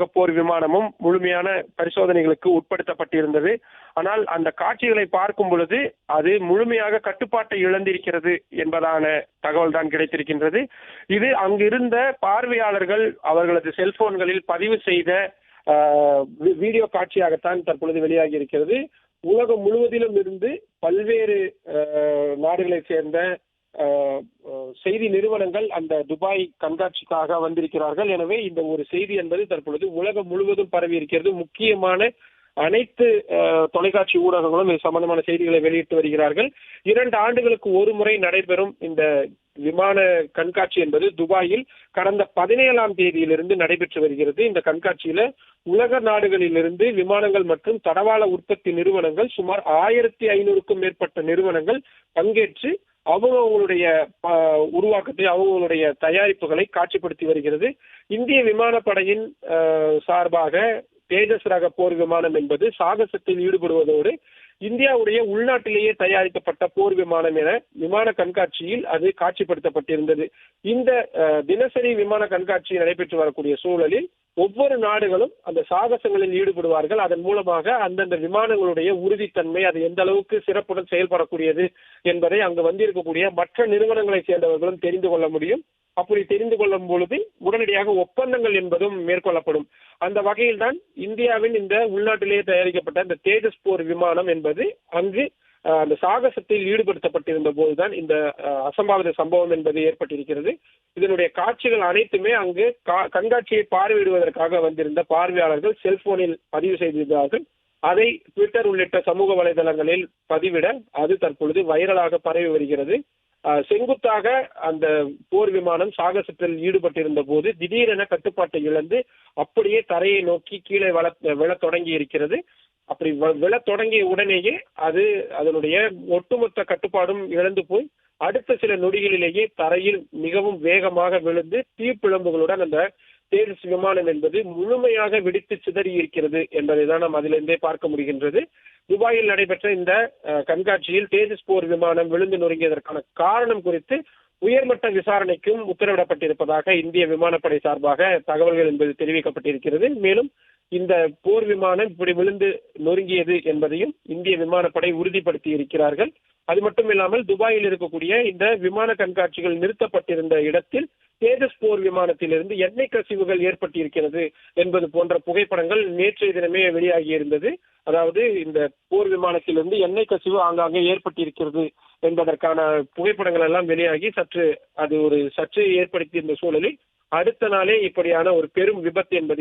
ரக போர் விமானமும் முழுமையான பரிசோதனைகளுக்கு உட்படுத்தப்பட்டிருந்தது. ஆனால் அந்த காட்சிகளை பார்க்கும் பொழுது அது முழுமையாக கட்டுப்பாட்டை இழந்திருக்கிறது என்பதான தகவல் தான் கிடைத்திருக்கின்றது. இது அங்கிருந்த பார்வையாளர்கள் அவர்களது செல்போன்களில் பதிவு செய்த ஆஹ், வீடியோ காட்சியாகத்தான் தற்பொழுது வெளியாகி இருக்கிறது உலகம் முழுவதிலும் இருந்து பல்வேறு ஆஹ், நாடுகளைச் சேர்ந்த செய்தி நிறுவனங்கள் அந்த துபாய் கண்காட்சிக்காக வந்திருக்கிறார்கள். எனவே இந்த ஒரு செய்தி என்பது தற்பொழுது உலகம் முழுவதும் பரவி இருக்கிறது. முக்கியமான அனைத்து தொலைக்காட்சி ஊடகங்களும் இது சம்பந்தமான செய்திகளை வெளியிட்டு வருகிறார்கள். இரண்டு ஆண்டுகளுக்கு ஒரு முறை நடைபெறும் இந்த விமான கண்காட்சி என்பது துபாயில் கடந்த பதினேழாம் தேதியிலிருந்து நடைபெற்று வருகிறது. இந்த கண்காட்சியில உலக நாடுகளிலிருந்து விமானங்கள் மற்றும் தடவாள உற்பத்தி நிறுவனங்கள் சுமார் ஆயிரத்தி ஐநூறுக்கும் மேற்பட்ட நிறுவனங்கள் பங்கேற்று அவங்களுடைய உருவாக்கத்தை அவங்களுடைய தயாரிப்புகளை காட்சிப்படுத்தி வருகிறது. இந்திய விமானப்படையின் சார்பாக தேஜஸ் ரக போர் விமானம் என்பது சாகசத்தில் ஈடுபடுவதோடு இந்தியாவுடைய உள்நாட்டிலேயே தயாரிக்கப்பட்ட போர் விமானம் என விமான கண்காட்சியில் அது காட்சிப்படுத்தப்பட்டிருந்தது. இந்த தினசரி விமான கண்காட்சி நடைபெற்று வரக்கூடிய சூழலில் ஒவ்வொரு நாடுகளும் அந்த சாகசங்களில் ஈடுபடுவார்கள். அதன் மூலமாக அந்தந்த விமானங்களுடைய உறுதித்தன்மை அது எந்த அளவுக்கு சிறப்புடன் செயல்படக்கூடியது என்பதை அங்கு வந்திருக்கக்கூடிய மற்ற நிறுவனங்களைச் சேர்ந்தவர்களும் தெரிந்து கொள்ள முடியும். அப்படி தெரிந்து கொள்ளும் பொழுது உடனடியாக ஒப்பந்தங்கள் என்பதும் மேற்கொள்ளப்படும். அந்த வகையில் தான் இந்தியாவின் இந்த உள்நாட்டிலேயே தயாரிக்கப்பட்ட இந்த தேஜஸ் போர் விமானம் என்பது அங்கு அந்த சாகசத்தில் ஈடுபடுத்தப்பட்டிருந்த போதுதான் இந்த அசம்பாவித சம்பவம் என்பது ஏற்பட்டிருக்கிறது. இதனுடைய காட்சிகள் அனைத்துமே அங்கு கா- கண்காட்சியை பார்வையிடுவதற்காக வந்திருந்த பார்வையாளர்கள் செல்போனில் பதிவு செய்திருந்தார்கள். அதை ட்விட்டர் உள்ளிட்ட சமூக வலைதளங்களில் பதிவிட அது தற்பொழுது வைரலாக பரவி வருகிறது. செங்குத்தாக அந்த போர் விமானம் சாகசத்தில் ஈடுபட்டிருந்த போது திடீரென கட்டுப்பாட்டை இழந்து அப்படியே தரையை நோக்கி கீழே வள விழ தொடங்கி இருக்கிறது. அப்படி வ- தொடங்கிய உடனேயே அது அதனுடைய ஒட்டுமொத்த கட்டுப்பாடும் இழந்து போய் அடுத்த சில நொடிகளிலேயே தரையில் மிகவும் வேகமாக விழுந்து தீப்பிழம்புகளுடன் அந்த தேஜஸ் விமானம் என்பது முழுமையாக வெடித்து சிதறி இருக்கிறது என்பதை தான் நாம் அதிலிருந்தே பார்க்க முடிகின்றது. துபாயில் நடைபெற்ற இந்த கண்காட்சியில் தேஜஸ் போர் விமானம் விழுந்து நொறுங்கியதற்கான காரணம் குறித்து உயர்மட்ட விசாரணைக்கும் உத்தரவிடப்பட்டிருப்பதாக இந்திய விமானப்படை சார்பாக தகவல்கள் என்பது தெரிவிக்கப்பட்டிருக்கிறது. மேலும் இந்த போர் விமானம் இப்படி விழுந்து நொறுங்கியது என்பதையும் இந்திய விமானப்படை உறுதிப்படுத்தி இருக்கிறார்கள் அது மட்டும் இல்லாமல் துபாயில் இருக்கக்கூடிய இந்த விமான கண்காட்சிகள் நிறுத்தப்பட்டிருந்த இடத்தில் தேஜஸ் போர் விமானத்திலிருந்து எண்ணெய் கசிவுகள் ஏற்பட்டிருக்கிறது என்பது போன்ற புகைப்படங்கள் நேற்றைய தினமே வெளியாகி இருந்தது. அதாவது இந்த போர் விமானத்திலிருந்து எண்ணெய் கசிவு ஆங்காங்கே ஏற்பட்டிருக்கிறது என்பதற்கான புகைப்படங்கள் எல்லாம் வெளியாகி சற்று அது ஒரு சர்ச்சையை ஏற்படுத்தியிருந்த சூழலில் அடுத்த நாளே இப்படியான ஒரு பெரும் விபத்து என்பது